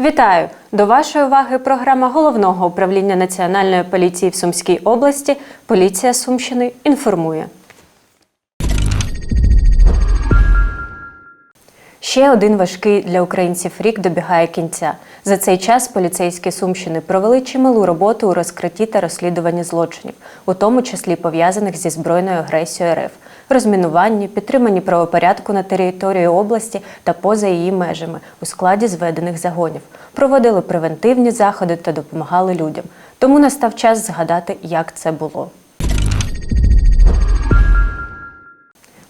Вітаю! До вашої уваги програма головного управління Національної поліції в Сумській області Поліція Сумщини інформує. Ще один важкий для українців рік добігає кінця. За цей час поліцейські Сумщини провели чималу роботу у розкритті та розслідуванні злочинів, у тому числі пов'язаних зі збройною агресією РФ, розмінуванні, підтриманні правопорядку на території області та поза її межами у складі зведених загонів, проводили превентивні заходи та допомагали людям. Тому настав час згадати, як це було.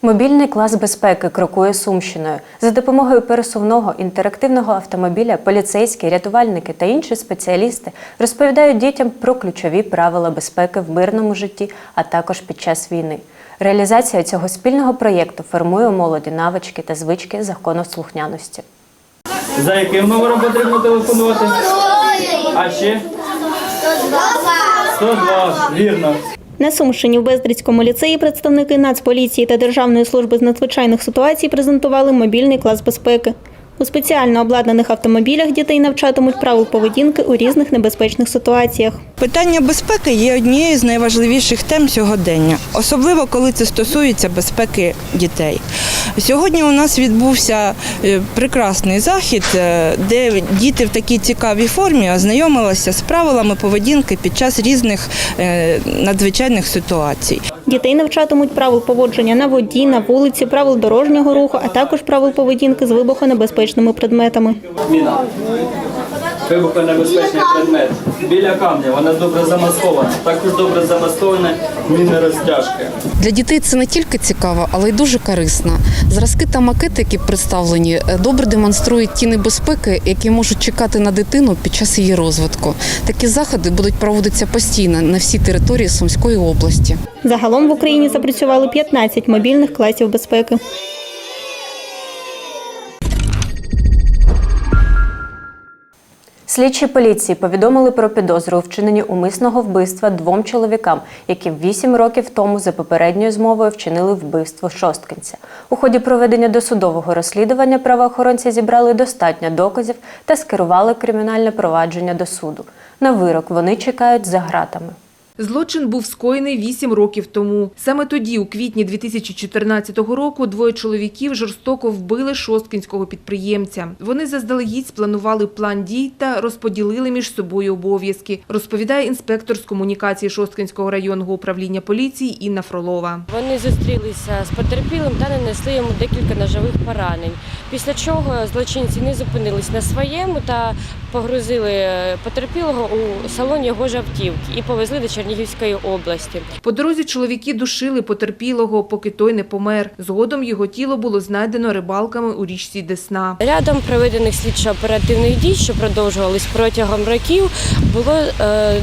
Мобільний клас безпеки крокує Сумщиною. За допомогою пересувного інтерактивного автомобіля поліцейські, рятувальники та інші спеціалісти розповідають дітям про ключові правила безпеки в мирному житті, а також під час війни. Реалізація цього спільного проєкту формує у молоді навички та звички законослухняності. За яким номером потрібно телефонувати? А ще? 102. Вірно. На Сумщині в Бездрицькому ліцеї представники Нацполіції та Державної служби з надзвичайних ситуацій презентували мобільний клас безпеки. У спеціально обладнаних автомобілях дітей навчатимуть правил поведінки у різних небезпечних ситуаціях. Питання безпеки є однією з найважливіших тем сьогодення, особливо коли це стосується безпеки дітей. Сьогодні у нас відбувся е, прекрасний захід, е, де діти в такій цікавій формі ознайомилися з правилами поведінки під час різних е, надзвичайних ситуацій. Дітей навчатимуть правил поводження на воді, на вулиці, правил дорожнього руху, а також правил поведінки з вибухонебезпечними предметами. Вибухонебезпечний предмет. Біля камня, вона добре замаскована. Також добре замаскована міни розтяжки. Для дітей це не тільки цікаво, але й дуже корисно. Зразки та макети, які представлені, е, добре демонструють ті небезпеки, які можуть чекати на дитину під час її розвитку. Такі заходи будуть проводитися постійно на всій території Сумської області. Загалом в Україні запрацювали 15 мобільних класів безпеки. Слідчі поліції повідомили про підозру у вчиненні умисного вбивства двом чоловікам, які вісім років тому за попередньою змовою вчинили вбивство шосткинця. У ході проведення досудового розслідування правоохоронці зібрали достатньо доказів та скерували кримінальне провадження до суду. На вирок вони чекають за ґратами. Злочин був скоєний 8 років тому. Саме тоді, у квітні 2014 року, двоє чоловіків жорстоко вбили шосткінського підприємця. Вони заздалегідь спланували план дій та розподілили між собою обов'язки, розповідає інспектор з комунікації Шосткінського районного управління поліції Інна Фролова. Вони зустрілися з потерпілим та нанесли йому декілька ножових поранень. Після чого злочинці не зупинились на своєму та погрузили потерпілого у салон його ж автівки і повезли до Чернігівської області. По дорозі чоловіки душили потерпілого, поки той не помер. Згодом його тіло було знайдено рибалками у річці Десна. Рядом проведених слідчо-оперативних дій, що продовжувались протягом років, було е,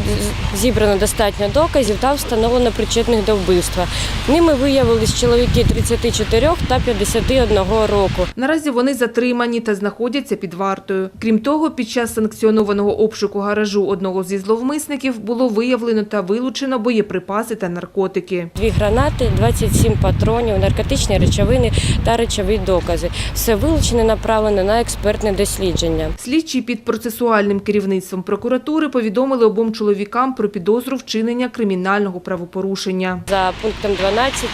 зібрано достатньо доказів та встановлено причетних до вбивства. Ними виявились чоловіки 34 та 51 року. Наразі вони затримані та знаходяться під вартою. Крім того, під час санкціонованого обшуку гаражу одного зі зловмисників було виявлено та вилучено боєприпаси та наркотики. Дві гранати, 27 патронів, наркотичні речовини та речові докази. Все вилучене направлено на експертне дослідження. Слідчі під процесуальним керівництвом прокуратури повідомили обом чоловікам про підозру вчинення кримінального правопорушення. За пунктом 12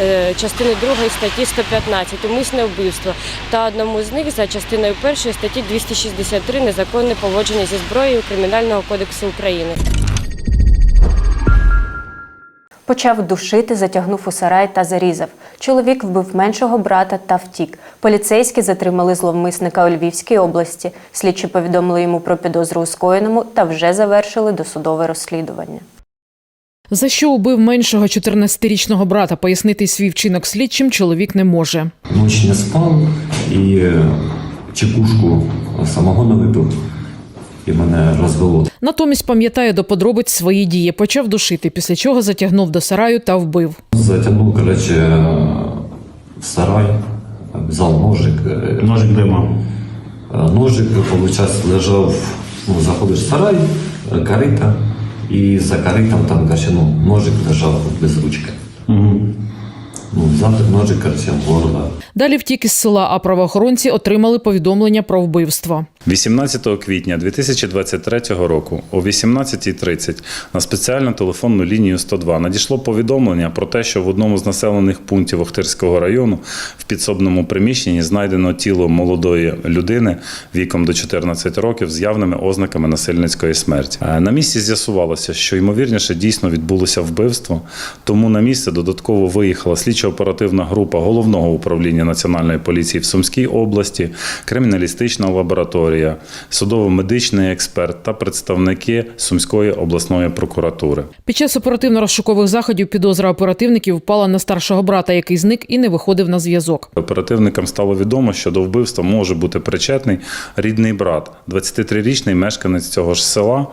е, частини 2 статті 115 умисне вбивство та одному з них за частиною 1 статті 263 незаконне поводження зі зброєю Кримінального кодексу України. Почав душити, затягнув у сарай та зарізав. Чоловік вбив меншого брата та втік. Поліцейські затримали зловмисника у Львівській області. Слідчі повідомили йому про підозру у скоєному та вже завершили досудове розслідування. За що убив меншого 14-річного брата, пояснити свій вчинок слідчим чоловік не може. Ночь не спав і э, чекушку самогону випив, і мене розвело. Натомість пам'ятає до подробиць свої дії, почав душити, після чого затягнув до сараю та вбив. Затягнув, коротше, в сарай, взяв ножик. Ножик дима. е, Ножик, виходить, лежав, ну, заходиш в сарай, е, карита, і за каритом там, коротше, ну, ножик лежав без ручки. Угу. Ну, взяв ножик, коротше. Далі втік із села, а правоохоронці отримали повідомлення про вбивство. 18 квітня 2023 року о 18.30 на спеціальну телефонну лінію 102 надійшло повідомлення про те, що в одному з населених пунктів Охтирського району в підсобному приміщенні знайдено тіло молодої людини віком до 14 років з явними ознаками насильницької смерті. Е, На місці з'ясувалося, що ймовірніше дійсно відбулося вбивство, тому на місце додатково виїхала слідчо-оперативна група головного управління національної поліції в Сумській області, криміналістична лабораторія, судово-медичний експерт та представники Сумської обласної прокуратури. Під час оперативно-розшукових заходів підозра оперативників впала на старшого брата, який зник і не виходив на зв'язок. Оперативникам стало відомо, що до вбивства може бути причетний рідний брат, 23-річний мешканець цього ж села,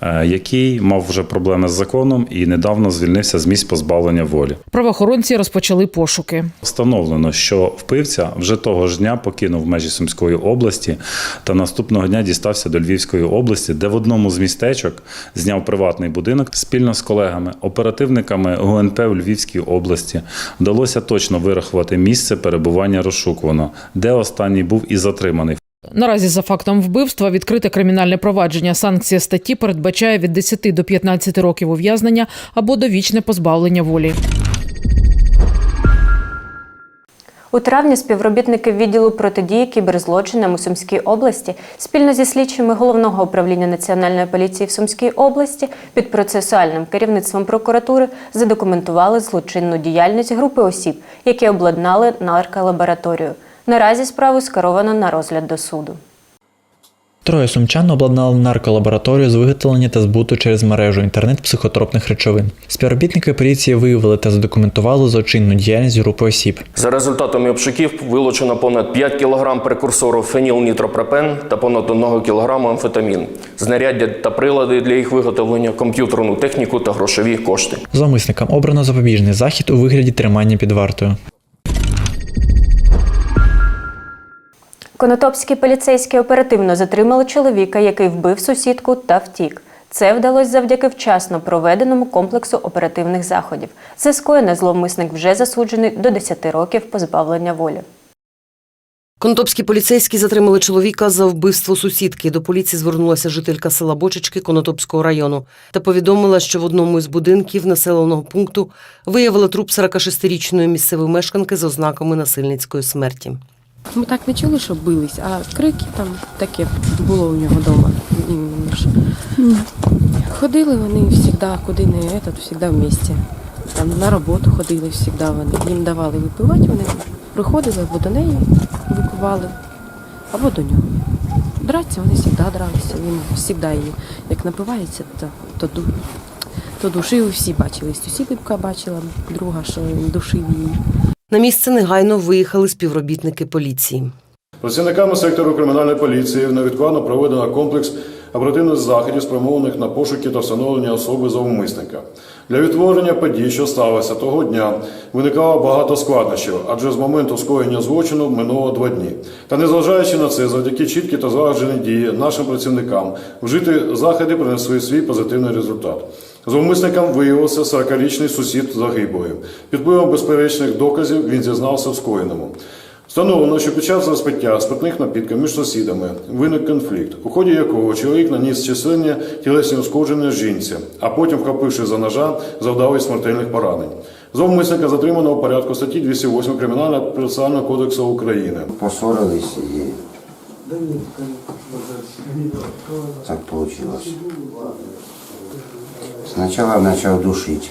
е, який мав вже проблеми з законом і недавно звільнився з місць позбавлення волі. Правоохоронці розпочали пошуки. Встановлено, що вбивця вже того ж дня покинув межі Сумської області та наступного дня дістався до Львівської області, де в одному з містечок зняв приватний будинок спільно з колегами, оперативниками ГУНП в Львівській області. Вдалося точно вирахувати місце перебування розшукуваного, де останній був і затриманий. Наразі за фактом вбивства відкрите кримінальне провадження. Санкція статті передбачає від 10 до 15 років ув'язнення або довічне позбавлення волі. У травні співробітники відділу протидії кіберзлочинам у Сумській області спільно зі слідчими головного управління національної поліції в Сумській області під процесуальним керівництвом прокуратури задокументували злочинну діяльність групи осіб, які обладнали нарколабораторію. Наразі справу скеровано на розгляд до суду. Троє сумчан обладнали нарколабораторію з виготовлення та збуту через мережу інтернет психотропних речовин. Співробітники поліції виявили та задокументували злочинну діяльність групи осіб. За результатами обшуків вилучено понад 5 кг прекурсору фенілнітропропен та понад 1 кг амфетамін, знаряддя та прилади для їх виготовлення, комп'ютерну техніку та грошові кошти. Зловмисникам обрано запобіжний захід у вигляді тримання під вартою. Конотопські поліцейські оперативно затримали чоловіка, який вбив сусідку та втік. Це вдалося завдяки вчасно проведеному комплексу оперативних заходів. За скоєне зловмисник вже засуджений до 10 років позбавлення волі. Конотопські поліцейські затримали чоловіка за вбивство сусідки. До поліції звернулася жителька села Бочечки Конотопського району та повідомила, що в одному із будинків населеного пункту виявила труп 46-річної місцевої мешканки з ознаками насильницької смерті. Ми так не чули, що бились, а крики там таке було у нього вдома. Ходили вони завжди, куди не этот, завжди в місті. Там на роботу ходили завжди вони. Їм давали випивати, вони приходили або до неї випивали, або до нього. Драться вони завжди дралися. Він завжди її, як напивається, то, то, то душив, всі бачили. Сусідка бачила, друга, що душив її. На місце негайно виїхали співробітники поліції. Працівниками сектору кримінальної поліції невідкладно проведено комплекс оперативних заходів, спрямованих на пошуки та встановлення особи завмисника. Для відтворення подій, що сталося того дня, виникало багато складнощів, адже з моменту скоєння злочину минуло два дні. Та незважаючи на це, завдяки чіткі та злагоджені дії нашим працівникам, вжити заходи принесли свій позитивний результат. Зловмисником виявився 40-річний сусід загиблої. Під впливом безперечних доказів він зізнався в скоєному. Встановлено, що під час розпиття спиртних напідків між сусідами виник конфлікт, у ході якого чоловік наніс численні тілесні ушкодження жінці, а потім, вхопивши за ножа, завдав їй смертельних поранень. Зловмисника затримано у порядку статті 208 Кримінального процесуального кодексу України. Поссорились и так получилось. Сначала начал душить.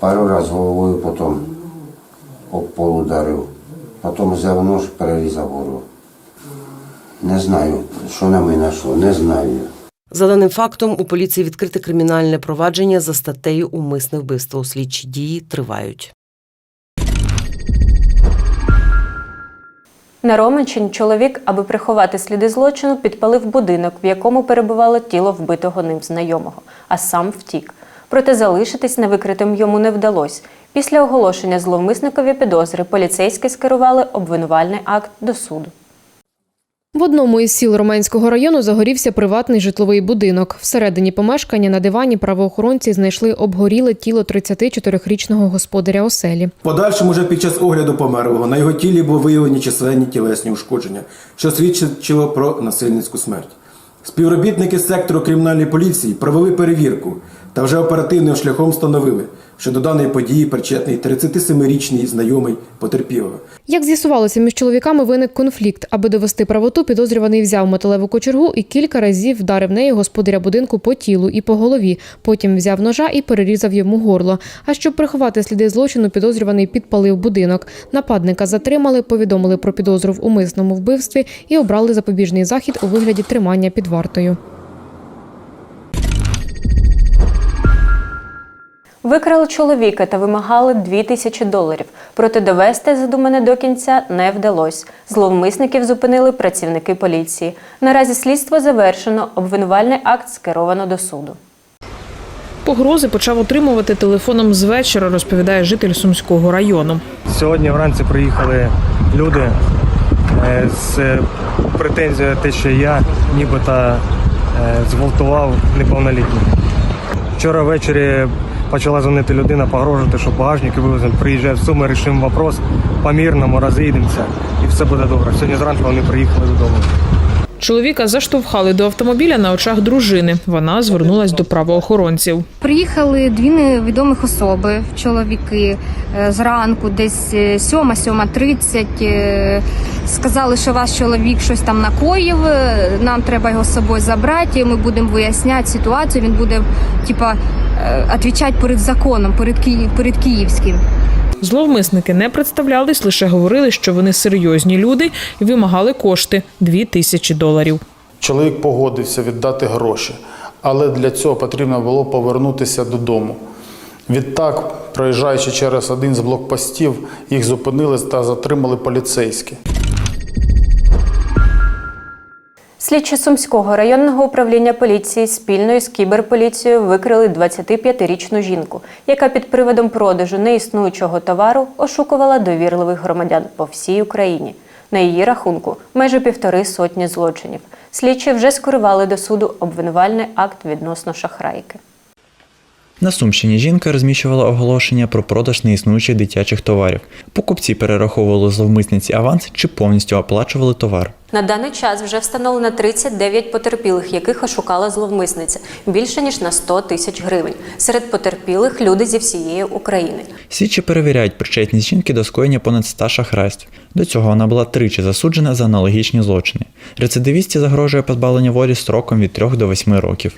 Пару раз головою, потом об пол ударив. Потім взяв нож, перерізав горло. Не знаю, що на мене йшло, не знаю. За даним фактом, у поліції відкрите кримінальне провадження за статтею умисне вбивство. Слідчі дії тривають. На Роменщині чоловік, аби приховати сліди злочину, підпалив будинок, в якому перебувало тіло вбитого ним знайомого, а сам втік. Проте залишитись невикритим йому не вдалося. Після оголошення зловмисникові підозри поліцейські скерували обвинувальний акт до суду. В одному із сіл Романського району загорівся приватний житловий будинок. Всередині помешкання на дивані правоохоронці знайшли обгоріле тіло 34-річного господаря оселі. Подальшим уже під час огляду померлого на його тілі були виявлені численні тілесні ушкодження, що свідчило про насильницьку смерть. Співробітники сектору кримінальної поліції провели перевірку та вже оперативним шляхом встановили, що до даної події причетний 37-річний знайомий потерпілого. Як з'ясувалося, між чоловіками виник конфлікт. Аби довести правоту, підозрюваний взяв металеву кочергу і кілька разів вдарив нею господаря будинку по тілу і по голові. Потім взяв ножа і перерізав йому горло. А щоб приховати сліди злочину, підозрюваний підпалив будинок. Нападника затримали, повідомили про підозру в умисному вбивстві і обрали запобіжний захід у вигляді тримання під вартою. Викрали чоловіка та вимагали 2 тисячі доларів. Проте довести задумане до кінця не вдалося. Зловмисників зупинили працівники поліції. Наразі слідство завершено. Обвинувальний акт скеровано до суду. Погрози почав отримувати телефоном з вечора, розповідає житель Сумського району. Сьогодні вранці приїхали люди е, з претензією те, що я нібито е, зґвалтував неповнолітніх. Вчора ввечері почала дзвонити людина, погрожувати, що багажник вивеземо. Приїжджає в Суми, рішимо вопрос, по-мірному розійдемося і все буде добре. Сьогодні зранку вони приїхали додому. Чоловіка заштовхали до автомобіля на очах дружини. Вона звернулась до правоохоронців. Приїхали дві невідомих особи, чоловіки е, зранку, десь 7-7.30. е, Сказали, що ваш чоловік щось там накоїв. е, Нам треба його з собою забрати. Ми будемо виясняти ситуацію. Він буде типа е, відповідати перед законом, перед Ки- перед київським. Зловмисники не представлялись, лише говорили, що вони серйозні люди і вимагали кошти 2 тисячі доларів. Чоловік погодився віддати гроші, але для цього потрібно було повернутися додому. Відтак, проїжджаючи через один з блокпостів, їх зупинили та затримали поліцейські. Слідчі Сумського районного управління поліції спільно із кіберполіцією викрили 25-річну жінку, яка під приводом продажу неіснуючого товару ошукувала довірливих громадян по всій Україні. На її рахунку майже півтори сотні злочинів. Слідчі вже скерували до суду обвинувальний акт відносно шахрайки. На Сумщині жінка розміщувала оголошення про продаж неіснуючих дитячих товарів. Покупці перераховували зловмисниці аванс чи повністю оплачували товар. На даний час вже встановлено 39 потерпілих, яких ошукала зловмисниця більше ніж на 100 тисяч гривень. Серед потерпілих люди зі всієї України. Слідчі перевіряють причетність жінки до скоєння понад 100 шахрайств. До цього вона була тричі засуджена за аналогічні злочини. Рецидивісті загрожує позбавлення волі строком від 3 до 8 років.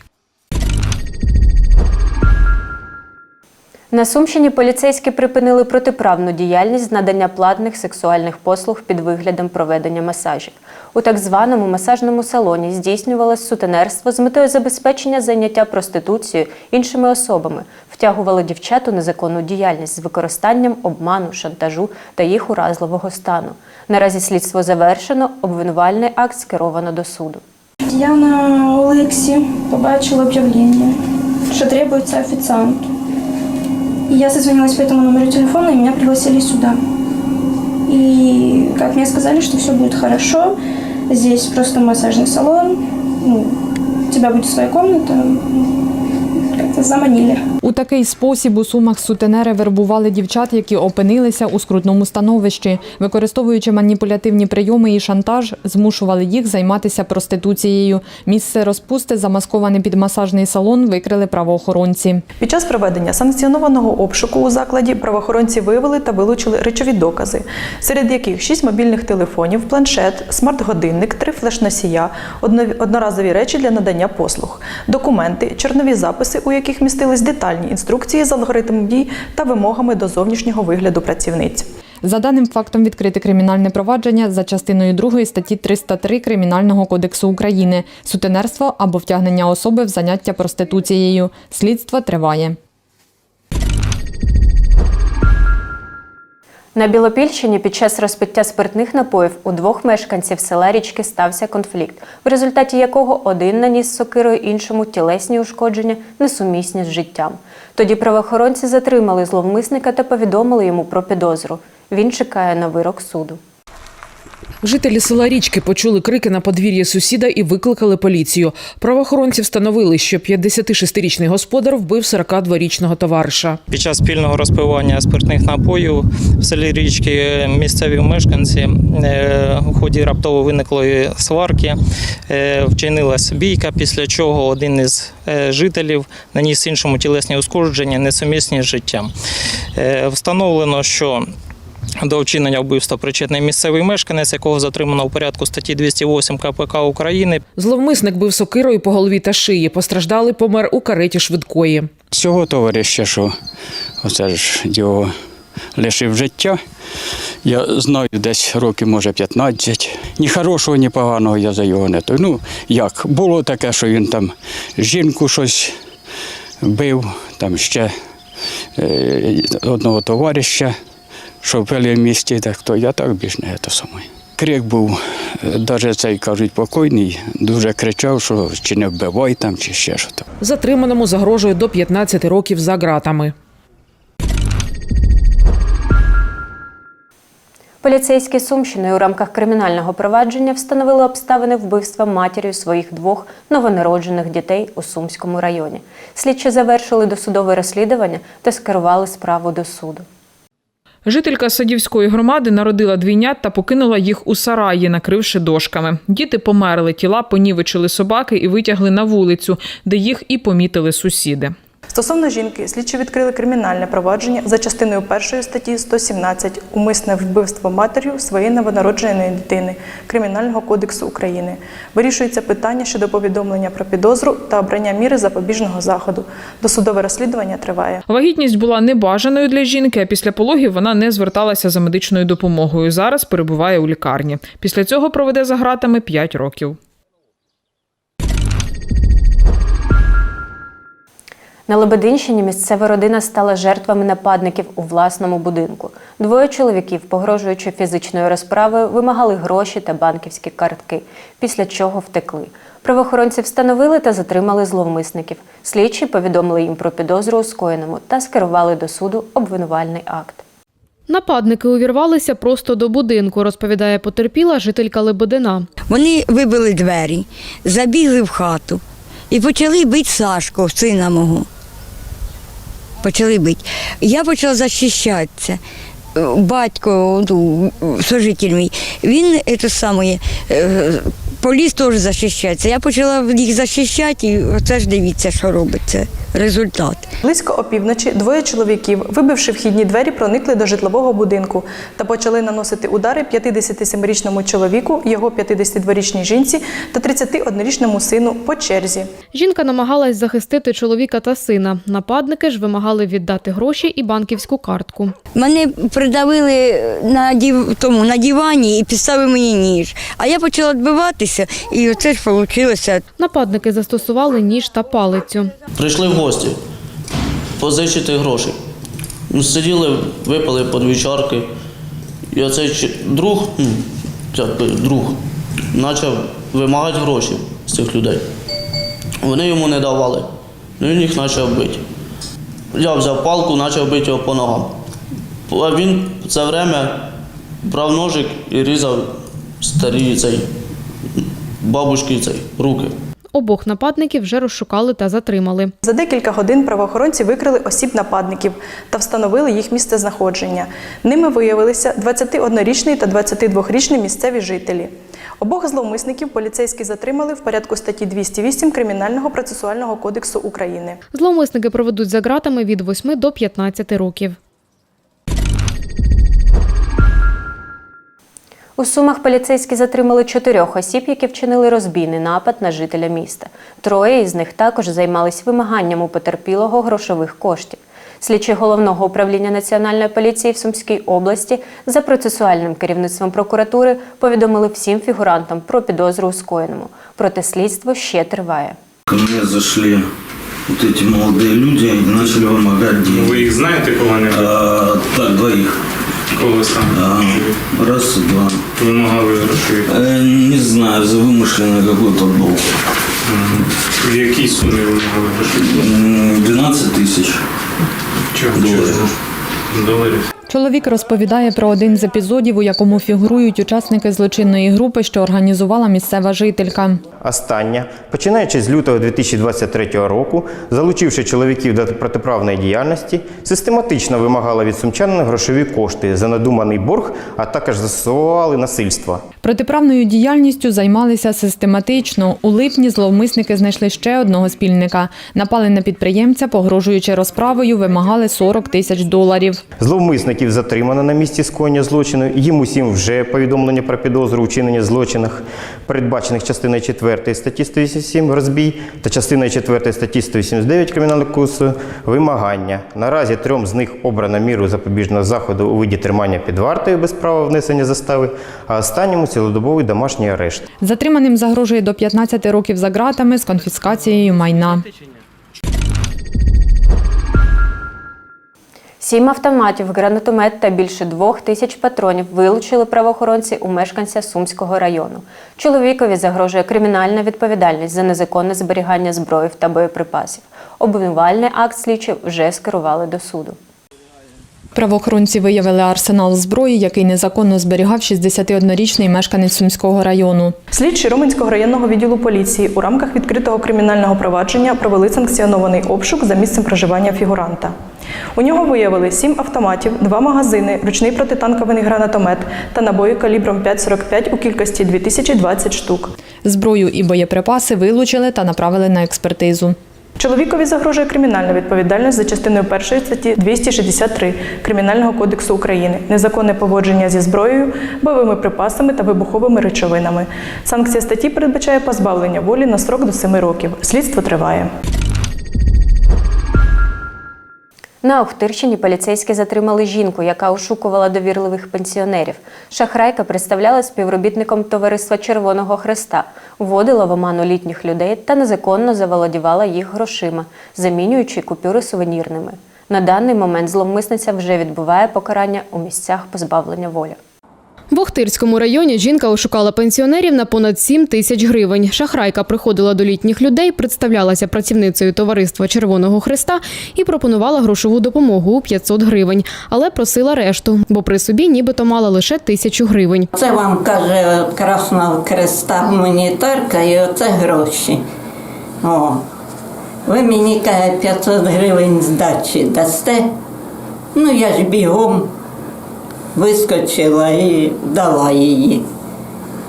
На Сумщині поліцейські припинили протиправну діяльність з надання платних сексуальних послуг під виглядом проведення масажів. У так званому масажному салоні здійснювалось сутенерство з метою забезпечення заняття проституцією іншими особами, втягували дівчат у незаконну діяльність з використанням обману, шантажу та їх уразливого стану. Наразі слідство завершено, обвинувальний акт скеровано до суду. Я на Олексі побачила объявление, что требуется официант. И я созвонилась по этому номеру телефона, и меня пригласили сюда. И как мне сказали, что все будет хорошо, здесь просто массажный салон, ну, у тебя будет своя комната, заманили. У такий спосіб у сумах сутенери вербували дівчат, які опинилися у скрутному становищі. Використовуючи маніпулятивні прийоми і шантаж, змушували їх займатися проституцією. Місце розпусти, замасковане під масажний салон, викрили правоохоронці. Під час проведення санкціонованого обшуку у закладі правоохоронці виявили та вилучили речові докази, серед яких шість мобільних телефонів, планшет, смарт-годинник, три флеш-носія, одноразові речі для надання послуг, документи, чорнові записи, у яких містились детальні інструкції з алгоритмом дій та вимогами до зовнішнього вигляду працівниць. За даним фактом відкрите кримінальне провадження за частиною 2 статті 303 Кримінального кодексу України сутенерство або втягнення особи в заняття проституцією. Слідство триває. На Білопільщині під час розпиття спиртних напоїв у двох мешканців села Річки стався конфлікт, в результаті якого один наніс сокирою іншому тілесні ушкодження, несумісні з життям. Тоді правоохоронці затримали зловмисника та повідомили йому про підозру. Він чекає на вирок суду. Жителі села Річки почули крики на подвір'ї сусіда і викликали поліцію. Правоохоронці встановили, що 56-річний господар вбив 42-річного товариша. Під час спільного розпивання спиртних напоїв в селі Річки місцеві мешканці е, у ході раптово виниклої сварки е, вчинилась бійка, після чого один із е, жителів наніс іншому тілесні ушкодження, несумісні з життям. Встановлено, що до вчинення вбивства причетний місцевий мешканець, якого затримано у порядку статті 208 КПК України. Зловмисник бив сокирою по голові та шиї. Постраждалий помер у кареті швидкої. Цього товариша, що оце ж його лишив життя. Я знаю десь років, може, 15. Ні хорошого, ні поганого я за його не той. Ну, як, було таке, що він там жінку щось бив, там ще е, одного товариша, що пили в місті, так то я так більш не те саме. Крик був, навіть цей кажуть, покойний, дуже кричав, що чи не вбивай там, чи ще що там. Затриманому загрожує до 15 років за ґратами. Поліцейські Сумщини у рамках кримінального провадження встановили обставини вбивства матір'ю своїх двох новонароджених дітей у Сумському районі. Слідчі завершили досудове розслідування та скерували справу до суду. Жителька Садівської громади народила двійнят та покинула їх у сараї, накривши дошками. Діти померли, тіла понівечили собаки і витягли на вулицю, де їх і помітили сусіди. Стосовно жінки, слідчі відкрили кримінальне провадження за частиною першої статті 117 умисне вбивство матір'ю своєї новонародженої дитини Кримінального кодексу України. Вирішується питання щодо повідомлення про підозру та обрання міри запобіжного заходу. Досудове розслідування триває. Вагітність була небажаною для жінки, а після пологів вона не зверталася за медичною допомогою. Зараз перебуває у лікарні. Після цього проведе за ґратами 5 років. На Лебединщині місцева родина стала жертвами нападників у власному будинку. Двоє чоловіків, погрожуючи фізичною розправою, вимагали гроші та банківські картки, після чого втекли. Правоохоронці встановили та затримали зловмисників. Слідчі повідомили їм про підозру у скоєному та скерували до суду обвинувальний акт. Нападники увірвалися просто до будинку, розповідає потерпіла жителька Лебедина. Вони вибили двері, забігли в хату і почали бити Сашку, сина мого. Почали бити. Я почала захищатися. Батько, ну, сожитель мій, він це саме, поліс поліз теж захищається. Я почала їх захищати, і оце ж дивіться, що робиться. Результат. Близько опівночі двоє чоловіків, вибивши вхідні двері, проникли до житлового будинку та почали наносити удари 57-річному чоловіку, його 52-річній жінці та 31-річному сину по черзі. Жінка намагалась захистити чоловіка та сина. Нападники ж вимагали віддати гроші і банківську картку. Мене придавили на дів, тому, на дивані і підставили мені ніж. А я почала відбиватися, і оце ж вийшло. Нападники застосували ніж та палицю. Прийшли в гості позичити гроші. Ну, Сиділи, випили по дві чарки. І оцей друг, м, друг, почав вимагати гроші з цих людей. Вони йому не давали. Ну він їх почав бити. Я взяв палку, почав бити його по ногам. А він в це время брав ножик і різав старі цей бабушки цей руки. Обох нападників вже розшукали та затримали. За декілька годин правоохоронці викрили осіб нападників та встановили їх місце знаходження. Ними виявилися 21-річний та 22-річний місцеві жителі. Обох зловмисників поліцейські затримали в порядку статті 208 Кримінального процесуального кодексу України. Зловмисники проведуть за ґратами від 8 до 15 років. У Сумах поліцейські затримали чотирьох осіб, які вчинили розбійний напад на жителя міста. Троє із них також займались вимаганням у потерпілого грошових коштів. Слідчі головного управління національної поліції в Сумській області за процесуальним керівництвом прокуратури повідомили всім фігурантам про підозру у скоєному. Проте слідство ще триває. Ко мне зашли вот эти молодые люди и начали вымогать деньги. Ви їх знаєте кого-небудь? А, так, двоих. Кого саме? А, раз и два. Вимагали грошей. Э, не знаю, за вымышленный какой-то долг. В якій сумі вимагали грошей? М, 12 тысяч Чого? долларов. Доларів. Чоловік розповідає про один з епізодів, у якому фігурують учасники злочинної групи, що організувала місцева жителька. Остання, починаючи з лютого 2023 року, залучивши чоловіків до протиправної діяльності, систематично вимагала від сумчанина грошові кошти за надуманий борг, а також застосовували насильство. Протиправною діяльністю займалися систематично. У липні зловмисники знайшли ще одного спільника. Напали на підприємця, погрожуючи розправою, вимагали 40 тисяч доларів. Зловмисників затримано на місці скоєння злочину. Їм усім вже повідомлення про підозру у вчиненні злочинах, передбачених частиною 4 статті 187 розбій та частиною 4 статті 189 Кримінального кодексу вимагання. Наразі трьом з них обрано міру запобіжного заходу у виді тримання під вартою без права внесення застави, а останньому цілодобовий домашній арешт. Затриманим загрожує до 15 років за ґратами з конфіскацією майна. Сім автоматів, гранатомет та більше двох тисяч патронів вилучили правоохоронці у мешканця Сумського району. Чоловікові загрожує кримінальна відповідальність за незаконне зберігання зброї та боєприпасів. Обвинувальний акт слідчі вже скерували до суду. Правоохоронці виявили арсенал зброї, який незаконно зберігав 61-річний мешканець Сумського району. Слідчі Роменського районного відділу поліції у рамках відкритого кримінального провадження провели санкціонований обшук за місцем проживання фігуранта. У нього виявили сім автоматів, два магазини, ручний протитанковий гранатомет та набої калібром 5,45 у кількості 2020 штук. Зброю і боєприпаси вилучили та направили на експертизу. Чоловікові загрожує кримінальна відповідальність за частиною 1 статті 263 Кримінального кодексу України незаконне поводження зі зброєю, бойовими припасами та вибуховими речовинами. Санкція статті передбачає позбавлення волі на строк до 7 років. Слідство триває. На Охтирщині поліцейські затримали жінку, яка ошукувала довірливих пенсіонерів. Шахрайка представляла співробітником товариства Червоного Хреста, вводила в оману літніх людей та незаконно заволодівала їх грошима, замінюючи купюри сувенірними. На даний момент зловмисниця вже відбуває покарання у місцях позбавлення волі. В Охтирському районі жінка ошукала пенсіонерів на понад 7 тисяч гривень. Шахрайка приходила до літніх людей, представлялася працівницею товариства Червоного Христа і пропонувала грошову допомогу у 500 гривень, але просила решту, бо при собі нібито мала лише тисячу гривень. Це вам каже Красного Креста гуманітарка і оце гроші. О. Ви мені каже 500 гривень здачі дасте. Ну я ж бігом вискочила і дала її.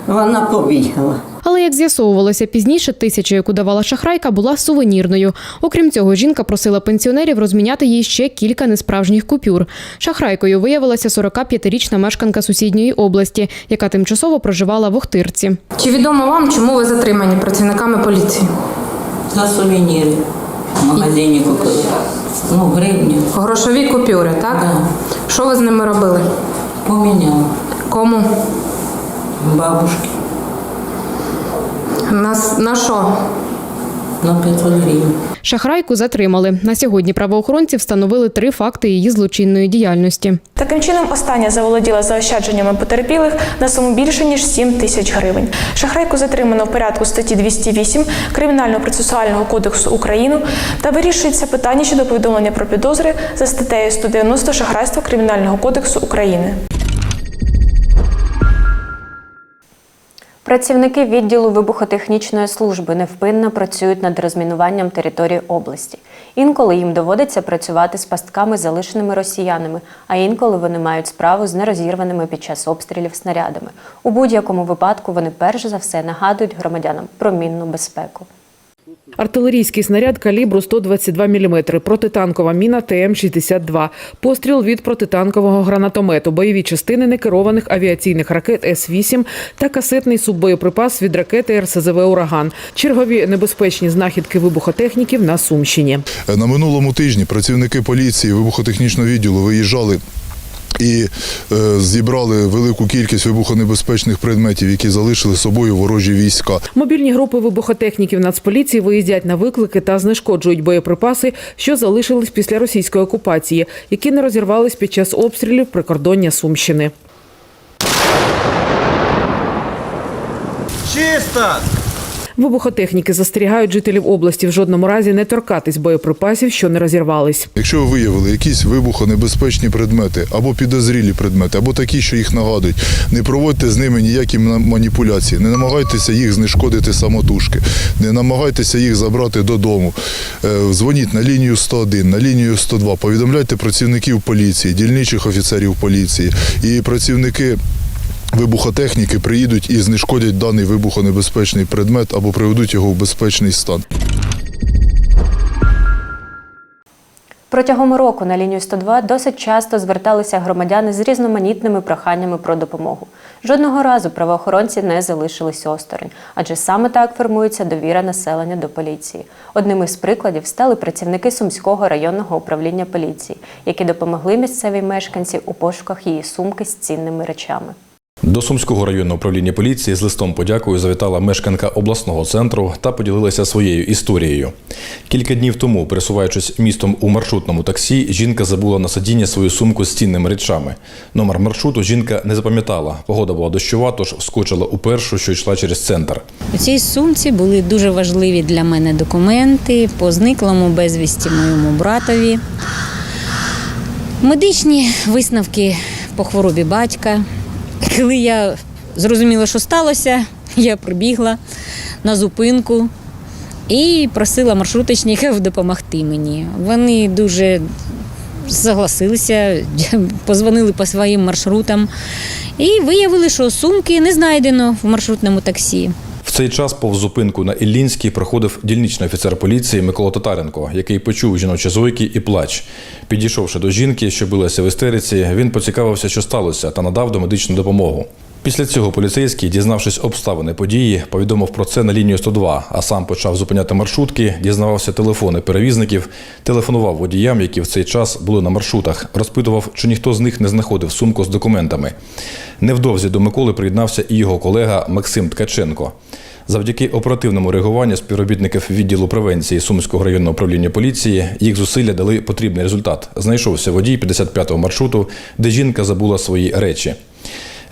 Вона побігла. Але як з'ясовувалося пізніше, тисяча, яку давала шахрайка, була сувенірною. Окрім цього, жінка просила пенсіонерів розміняти їй ще кілька несправжніх купюр. Шахрайкою виявилася 45-річна мешканка сусідньої області, яка тимчасово проживала в Охтирці. Чи відомо вам, чому ви затримані працівниками поліції? За сувеніри в магазині купила. Ну, гривні. Грошові купюри, так? Що ви з ними робили? Поміняла. Кому? Бабушки. На, на що? На 500 гривень. Шахрайку затримали. На сьогодні правоохоронці встановили три факти її злочинної діяльності. Таким чином, остання заволоділа заощадженнями потерпілих на суму більше ніж 7 тисяч гривень. Шахрайку затримано в порядку статті 208 Кримінального процесуального кодексу України та вирішується питання щодо повідомлення про підозри за статтею 190 шахрайства Кримінального кодексу України. Працівники відділу вибухотехнічної служби невпинно працюють над розмінуванням території області. Інколи їм доводиться працювати з пастками, залишеними росіянами, а інколи вони мають справу з нерозірваними під час обстрілів снарядами. У будь-якому випадку вони перш за все нагадують громадянам про мінну безпеку. Артилерійський снаряд калібру 122 мм, протитанкова міна ТМ-62, постріл від протитанкового гранатомету, бойові частини некерованих авіаційних ракет С-8 та касетний суббоєприпас від ракети РСЗВ «Ураган». Чергові небезпечні знахідки вибухотехніків на Сумщині. На минулому тижні працівники поліції вибухотехнічного відділу виїжджали. І е, зібрали велику кількість вибухонебезпечних предметів, які залишили собою ворожі війська. Мобільні групи вибухотехніків Нацполіції виїздять на виклики та знешкоджують боєприпаси, що залишились після російської окупації, які не розірвались під час обстрілів прикордоння Сумщини. Чисто! Вибухотехніки застерігають жителів області в жодному разі не торкатись боєприпасів, що не розірвались. Якщо ви виявили якісь вибухонебезпечні предмети або підозрілі предмети, або такі, що їх нагадують, не проводьте з ними ніякі ма- маніпуляції, не намагайтеся їх знешкодити самотужки, не намагайтеся їх забрати додому. Е, Дзвоніть на лінію 101, на лінію 102, повідомляйте працівників поліції, дільничих офіцерів поліції і працівники. Вибухотехніки приїдуть і знешкодять даний вибухонебезпечний предмет або приведуть його в безпечний стан. Протягом року на лінію 102 досить часто зверталися громадяни з різноманітними проханнями про допомогу. Жодного разу правоохоронці не залишились осторонь, адже саме так формується довіра населення до поліції. Одним із прикладів стали працівники Сумського районного управління поліції, які допомогли місцевій мешканці у пошуках її сумки з цінними речами. До Сумського районного управління поліції з листом подякою завітала мешканка обласного центру та поділилася своєю історією. Кілька днів тому, пересуваючись містом у маршрутному таксі, жінка забула на сидіння свою сумку з цінними речами. Номер маршруту жінка не запам'ятала. Погода була дощова, тож вскочила у першу, що йшла через центр. У цій сумці були дуже важливі для мене документи по зниклому безвісті моєму братові, медичні висновки по хворобі батька. Коли я зрозуміла, що сталося, я прибігла на зупинку і просила маршруточників допомогти мені. Вони дуже согласилися, позвонили по своїм маршрутам і виявили, що сумки не знайдено в маршрутному таксі. Цей час повз зупинку на Іллінській проходив дільничний офіцер поліції Микола Татаренко, який почув жіночі зойки і плач. Підійшовши до жінки, що билася в істериці, він поцікавився, що сталося, та надав домедичну допомогу. Після цього поліцейський, дізнавшись обставини події, повідомив про це на лінію 102, а сам почав зупиняти маршрутки, дізнавався телефони перевізників, телефонував водіям, які в цей час були на маршрутах, розпитував, чи ніхто з них не знаходив сумку з документами. Невдовзі до Миколи приєднався і його колега Максим Ткаченко. Завдяки оперативному реагуванню співробітників відділу превенції Сумського районного управління поліції їх зусилля дали потрібний результат. Знайшовся водій 55-го маршруту, де жінка забула свої речі.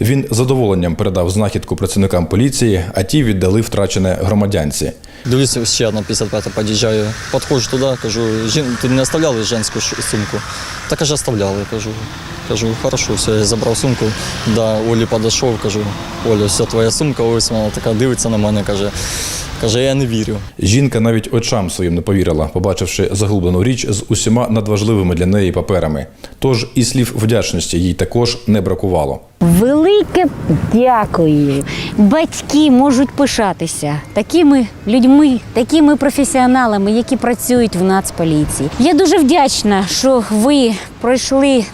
Він задоволенням передав знахідку працівникам поліції, а ті віддали втрачене громадянці. Дивлюся, ще одна 55 під'їжджаю. Підходжу туди, кажу, ти не оставляли женську ш- сумку? Так каже, оставляли, кажу. Кажу, хорошо, все, я забрав сумку. До Олі підійшов, кажу, Оля, все, твоя сумка, ось вона така дивиться на мене, каже, каже, я не вірю. Жінка навіть очам своїм не повірила, побачивши загублену річ з усіма надважливими для неї паперами. Тож і слів вдячності їй також не бракувало. Велике дякую. Батьки можуть пишатися такими людьми, такими професіоналами, які працюють в Нацполіції. Я дуже вдячна, що ви пройшли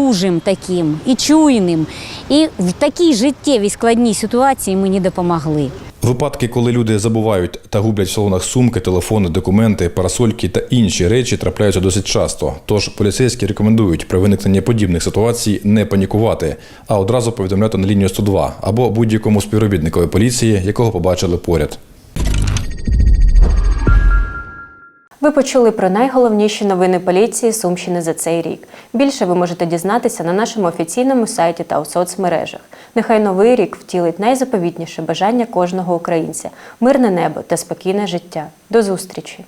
небайдужим таким і чуйним, і в такій життєвій складній ситуації мені допомогли. Випадки, коли люди забувають та гублять в салонах сумки, телефони, документи, парасольки та інші речі, трапляються досить часто. Тож поліцейські рекомендують при виникненні подібних ситуацій не панікувати, а одразу повідомляти на лінію 102 або будь-якому співробітникові поліції, якого побачили поряд. Ви почули про найголовніші новини поліції Сумщини за цей рік. Більше ви можете дізнатися на нашому офіційному сайті та у соцмережах. Нехай новий рік втілить найзаповітніше бажання кожного українця мирне небо та спокійне життя. До зустрічі!